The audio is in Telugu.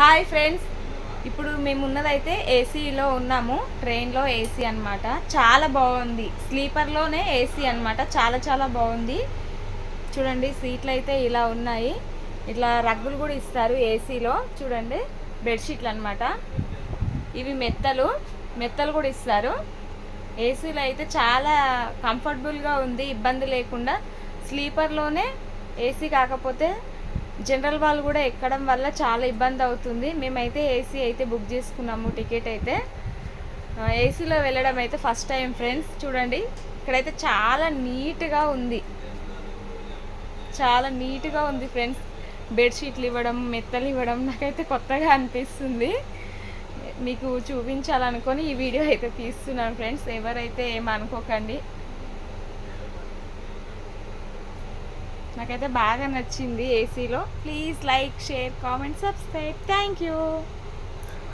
Hi friends. ఇప్పుడు మేము ఉన్నదైతే ఏసీలో ఉన్నాము. ట్రైన్లో ఏసీ అనమాట చాలా బాగుంది. స్లీపర్లోనే ఏసీ అన్నమాట. చాలా చాలా బాగుంది. చూడండి సీట్లు అయితే ఇలా ఉన్నాయి. ఇట్లా రగ్గులు కూడా ఇస్తారు ఏసీలో. చూడండి బెడ్షీట్లు అన్నమాట. ఇవి మెత్తలు. మెత్తలు కూడా ఇస్తారు. ఏసీలో అయితే చాలా కంఫర్టబుల్గా ఉంది. ఇబ్బంది లేకుండా. స్లీపర్లోనే ఏసీ కాకపోతే జనరల్ వాళ్ళు కూడా ఎక్కడం వల్ల చాలా ఇబ్బంది అవుతుంది. మేమైతే ఏసీ అయితే బుక్ చేసుకున్నాము టికెట్ అయితే. ఏసీలో వెళ్ళడం అయితే ఫస్ట్ టైం ఫ్రెండ్స్ చూడండి. ఇక్కడైతే చాలా నీట్గా ఉంది. చాలా నీట్గా ఉంది ఫ్రెండ్స్. బెడ్షీట్లు ఇవ్వడం మెత్తలు ఇవ్వడం నాకైతే కొత్తగా అనిపిస్తుంది. మీకు చూపించాలనుకొని ఈ వీడియో అయితే తీస్తున్నాను ఫ్రెండ్స్. ఎవరైతే ఏమనుకోకండి నాకైతే బాగా నచ్చింది ఏసీలో please like share comment subscribe thank you